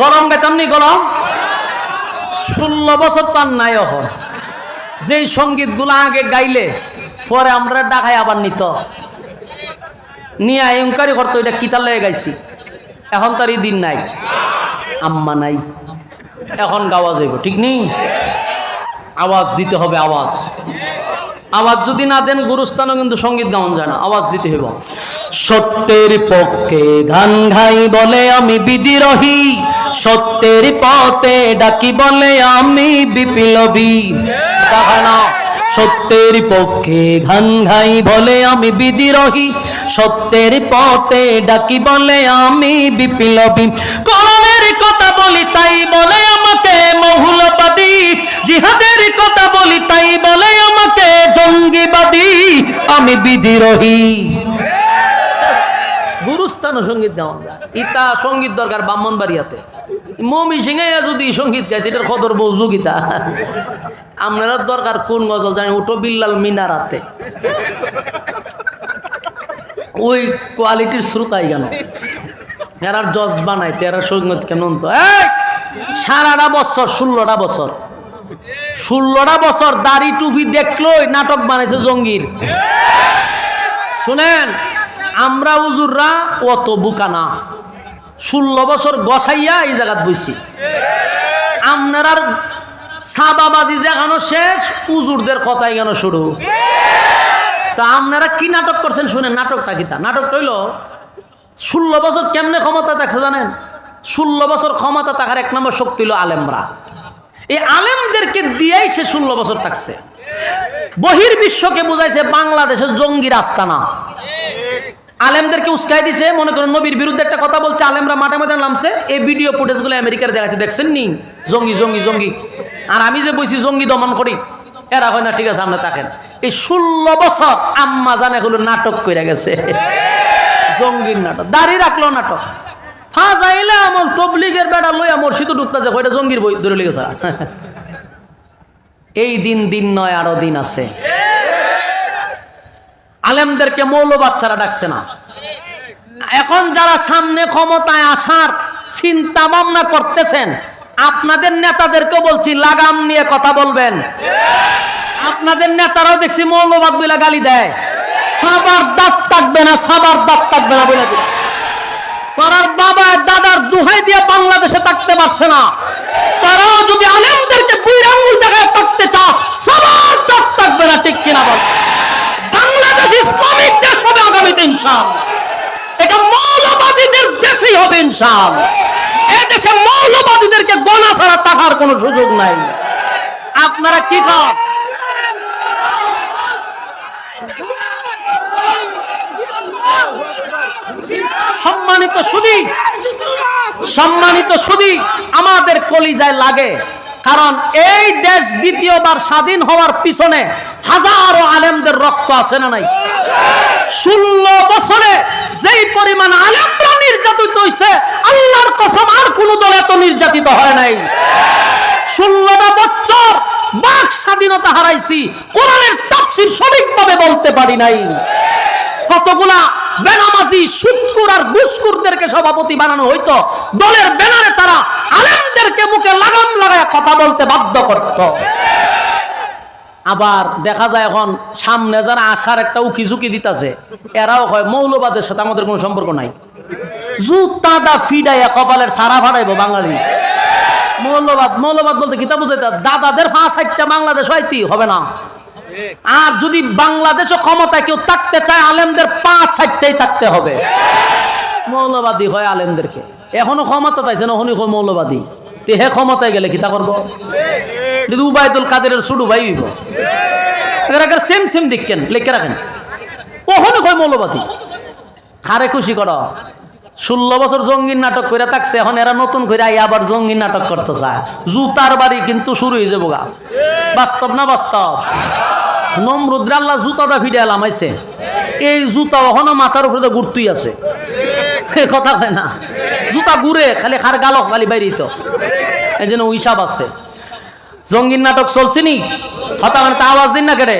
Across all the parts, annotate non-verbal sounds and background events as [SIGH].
গরম বেতননি গরম? ষোলো বছর তার নাই এখন যেই সঙ্গীতগুলো আগে গাইলে, পরে আমরা ডাকাই আবার নিত। নিয়ে আয়ঙ্কারি করতো, এটা কিতার লেগে গাইছি? এখন তার এই দিন নাই। আম্মা নাই। এখন গাওয়া যাইব ঠিক নেই আওয়াজ দিতে হবে আওয়াজ। আওয়াজ যদি না দেন, গুরুস্থানও কিন্তু সংগীত গাওয়ান যায় না। আওয়াজ দিতে হবে সত্যের পক্ষে গান গাই বলে আমি বিদিরোহী। সত্যের পথে ডাকি বলে আমি বিপ্লবী। সত্যের পক্ষে ঘান ঘাই বলে আমি বিদিরোহী। সত্যের পথে ডাকি বলে আমি বিপ্লবী। করণের কথা বলি তাই বলে আমাকে মহুলবাদী। জিহাদের কথা বলি তাই বলে আমাকে জঙ্গিবাদী। আমি বিদ্রোহী। গুরুস্থান সংগীত গাওয়া যায়। ইতা সংগীত দরকার ব্রাহ্মণ বাড়িয়াতে মমি সিংহে যদি সংগীত গাইছে এটার খদর বউ যোগিতা। আপনারা দরকার কোন গজল জানি উঠো বিল্লাল মিনারাতে। ওই কোয়ালিটির শ্রোতাই কেন? এরার জজ বানায় তেরা সংগীত কেন তো সারাটা বছর, ষোলোটা বছর। ষোলোটা বছর দাড়ি টুপি দেখলোই, নাটক বানাইছে জঙ্গির। শুনেন আমরা উজুররা অত বুকানা ষোলো বছর গসাইয়া এই জায়গাত বইছি। আপনার সাবাবাজি যেখানো শেষ, উজুরদের কথাই কেন শুরু। তা আপনারা কি নাটক করছেন শুনে নাটকটা কিতা নাটকটা হইল, ষোলো বছর কেমনে ক্ষমতা থাকছে জানেন? ষোলো বছর ক্ষমতা থাকার এক নম্বর শক্তি হলো আলেমরা। এই আলেমদেরকে দিয়েই সে ষোলো বছর থাকছে। বহির বিশ্বকে বুঝাইছে বাংলাদেশের জঙ্গির আস্তানা আলেমদেরকে উস্কাই দিছে, মনে করেন নবীর বিরুদ্ধে একটা কথা বলছে, আলেমরা মাঠে মাঠে নামছে, এই ভিডিও ফুটেজগুলো আমেরিকার দেখাচ্ছে, দেখছেন নি? জঙ্গি জঙ্গি জঙ্গি। আর আমি যে বইছি, জঙ্গি দমন করি, এরা হয় না, ঠিক আছে আমরা থাকেন। এই ষোলো বছর আম্মা জানে হলো নাটক করে গেছে। জঙ্গির নাটক, দাড়ি রাখল নাটক। ফা যাইলে আমল তবলিগের বেড়া লইয়া মসজিদও ঢুকতে যায় ওইটা জঙ্গির বই ধরে লেগেছে এই দিন দিন নয়, আরও দিন আছে। আলেমদেরকে মৌলবাদ ছাড়া ডাকছে না। এখন যারা সামনে ক্ষমতায় আসার চিন্তা ভাবনা করতেছেন, আপনাদের নেতাদেরকে বলছি, লাগাম নিয়ে কথা বলবেন। আপনাদের নেতারাও দেখছি মৌলবাদ বলে গালি দেয়। সাবার দাঁত থাকবে না, সাবার দাঁত থাকবে না বলে দিল তারার বাবা দাদার দুহাই দিয়ে বাংলাদেশে থাকতে পারছে না। তারাও যদি আলেমদেরকে বুড়ি আঙ্গুল দেখায় থাকতে চাস, সাবার দাঁত থাকবে না, ঠিক কিনা বল? বাংলাদেশ ইসলামিক দেশ হবে আগামীতে ইনশাল এটা মৌলবাদীদের দেশই হবে ইনশাল এদেশে মৌলবাদীদেরকে গণা ছাড়া টাকার কোনো সুযোগ নাই। আপনারা কি খান? সম্মানিত সুদী সম্মানিত সুদী, আমাদের কলিজায় লাগে। কারণ এই দেশ দ্বিতীয়বার স্বাধীন হওয়ার পিছনে হাজারো আলেমদের রক্ত আছে না নাই? ষোলো বছরে যেই পরিমাণ আলেমরা নির্যাতিত হয়েছে আল্লাহর কসম আর কোন দল এত নির্যাতিত হয় নাই। ষোলোটা বছর বাক স্বাধীনতা হারাইছি, কোরআনের তাফসির সঠিকভাবে বলতে পারি নাই। কতগুলা বেনামাজি সুৎকুর আর ঘুষকুরদেরকে সভাপতি বানানো হইতো, দলের ব্যানারে তারা আলেমদেরকে মুখে কথা বলতে বাধ্য করত। আবার দেখা যায় এখন সামনে যারা আসার একটা উকি ঝুঁকি দিতেছে, এরাও হয় মৌলবাদের সাথে আমাদের কোনো সম্পর্ক নাই। ফিডাইয়া কপালের সারা বাঙালি। মৌলবাদ মৌলবাদ বলতে বুঝাইতে দাদাদের পাঁচ ষাটটা বাংলাদেশ হয়তি হবে না। আর যদি বাংলাদেশও ক্ষমতায় কেউ থাকতে চায়, আলেমদের পাঁচ ষাটটাই থাকতে হবে। মৌলবাদী হয় আলেমদেরকে। এখনও ক্ষমতা চাইছে না হনি মৌলবাদী। তে হে ক্ষমতায় গেলে কিতা করব? যদি উবায়দুল কাদেরের সুডু ভাই হইব। সেম সেম দেখেন লিখে রাখেন। ওখানে কয় মৌলবাদী? খারে খুশি করো? ষোলো বছর জঙ্গির নাটক করে থাকছে, এখন এরা নতুন করে আই আবার জঙ্গির নাটক করতে চায়। জুতার বাড়ি কিন্তু শুরু হয়ে যাব গা। বাস্তব না বাস্তব? নমরুদ্র আল্লাহ জুতা দা ফিরে এলাম আইছে এই জুতা ওখানে মাথার উপরে ঘুরতুই আছে। [LAUGHS] কথা হয় না। জুতা ঘুরে খালি খার গালো খালি বাইরে তো এই জন্য হিসাব আছে। জঙ্গির নাটক চলছে নি? কথা মানে তা আওয়াজ দিন না কেটে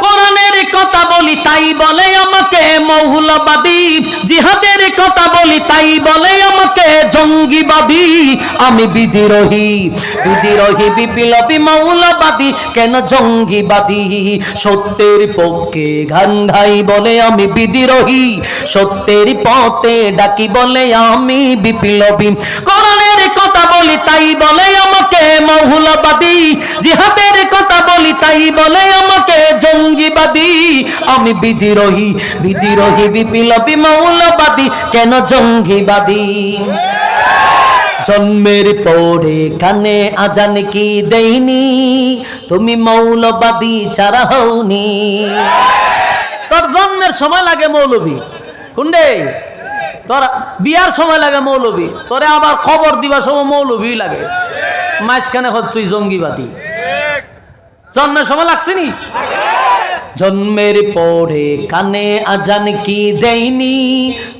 কোরআনের কথা বলি, তাই বলে আমাকে মৌলবাদী জিহাদের কথা বলি, তাই বলে আমাকে জঙ্গিবাদী। আমি বিদ্রোহী বিদ্রোহী, বিপ্লবী মৌলবাদী কেন জঙ্গিবাদী? সত্যের পক্ষে ঘান ঘাই বলে আমি বিদ্রোহী। সত্যের পথে ডাকি বলে আমি বিপ্লবী। কোরআনের কথা বলি তাই বলে আমাকে মৌলবাদী জিহাদের কথা বলি তাই বলে আমাকে জঙ্গিবাদী। আমি বিদ্রোহী বিদ্রোহী বিপ্লবী মৌলবাদী কেন জঙ্গিবাদী? জন্মের পরে কানে আজান কি দেইনি? তুমি মৌলবাদী ছাড়া হওনি। তোর জন্মের সময় লাগে মৌলবী। কুন্ডে তোর বিয়ার সময় লাগে মৌলবী তোরে আবার খবর দিবার সময় মৌলবী লাগে। মাঝখানে হচ্ছে জঙ্গিবাদী। জন্মের সময় লাগছে নি? জন্মের পরে কানে আজান কি দেয়নি?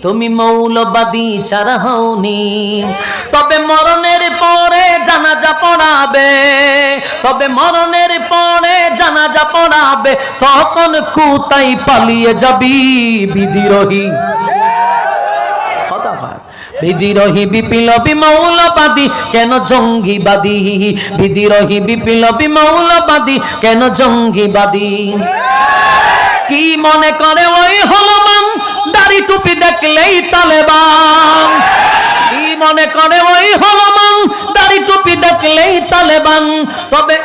তুমি মৌলবাদী ছাড়া হওনি। তবে মরণের পরে জানাজা পড়াবে। তবে মরণের পরে জানাজা পড়াবে। তখন কুতাই পালিয়ে যাবি হয় বিদিরোহী বিপ্লবী মৌলবাদী, কেন জঙ্গিবাদী? বিদিরোহী বিপ্লবী মৌলবাদী, কেন জঙ্গিবাদী? কি মনে করে ওই হলমান দাড়ি টুপি দেখলেই তালেবান। কি মনে করে ওই হলমান দাড়ি টুপি দেখলেই তালেবান। তবে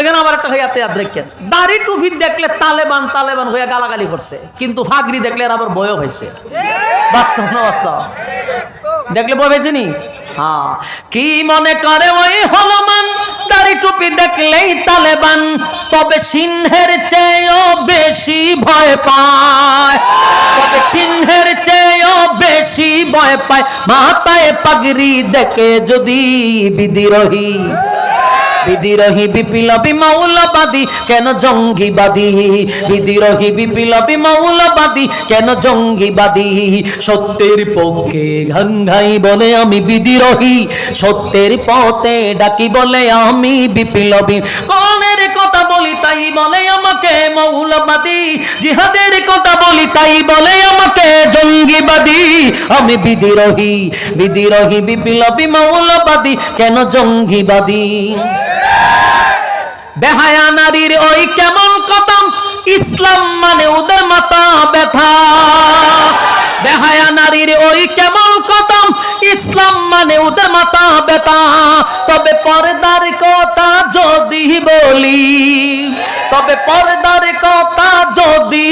এখানে আবার একটা হইয়াতে ইয়াদ রেখেন দাড়ি টুপি দেখলে তালেবান তালেবান হইয়া গালাগালি করছে। কিন্তু ফাগরি দেখলে আবার বয় হয়েছে। বাস্তব না বাস্তব? দেখলে বয় হয়েছে নি? হ্যাঁ। কি মনে করে ওই হলমান দাড়ি টুপি দেখলেই তালেবান, তবে সিংহের চেয়েও বেশি ভয় পায়। তবে সিংহের চেয়েও বেশি ভয় পায়। মাথায় পাগড়ি দেখে যদি বিদিরোহী বিদিরোহী বিপ্লবী মৌলবাদী কেন জঙ্গিবাদী? বিদিরোহী বিপ্লবী মৌলবাদী কেন জঙ্গিবাদী? সত্যের পক্ষে ঘাই বলে আমি বিদিরোহী, সত্যের পথে ডাকি বলে আমি বিপ্লবী। কনের কথা বলি তাই বলে আমাকে মৌলবাদী জিহাদের কথা বলি তাই বলে আমাকে জঙ্গিবাদী। আমি বিদিরোহী বিদিরোহী বিপ্লবী মৌলবাদী কেন জঙ্গিবাদী? বেহায়া নারীর ওই কেমন কদম ইসলাম মানে ওদের মাথা ব্যথা। বেহায়া নারীর ওই কেমন কদম ইসলাম মানে ওদের মাথা ব্যথা। তবে পর্দার কথা যদি বলি, তবে যদি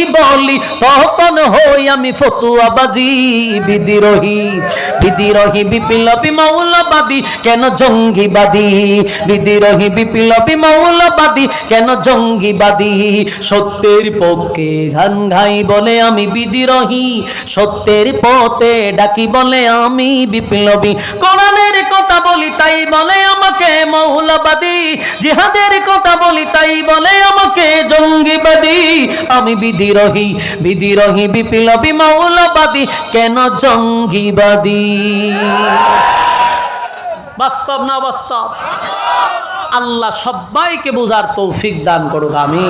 বলি তখন হই আমি ফতুয়াবাজি, বিদিরোহী। বিদিরোহী, বিপ্লবী, মৌলবাদী, কেন জঙ্গিবাদী? বিদিরোহী, বিপ্লবী, মৌলবাদী, কেন জঙ্গিবাদী? সত্যের পক্ষে ঘান ঘাই বলে আমি বিদিরোহী। সত্যের পথে ডাকি বলে আমি বিপ্লবী। কোরআনের কথা বলি, তাই বলে আমাকে মৌলবাদী। জিহাদের কথা বলি, তাই বলে আমাকে জঙ্গিবাদী। আমি বিদিরোহী রহি বিপ্লবী মৌলবাদী কেন জঙ্গিবাদী? বাস্তব না বাস্তব? আল্লাহ সবাইকে বোঝার তৌফিক দান করুক আমি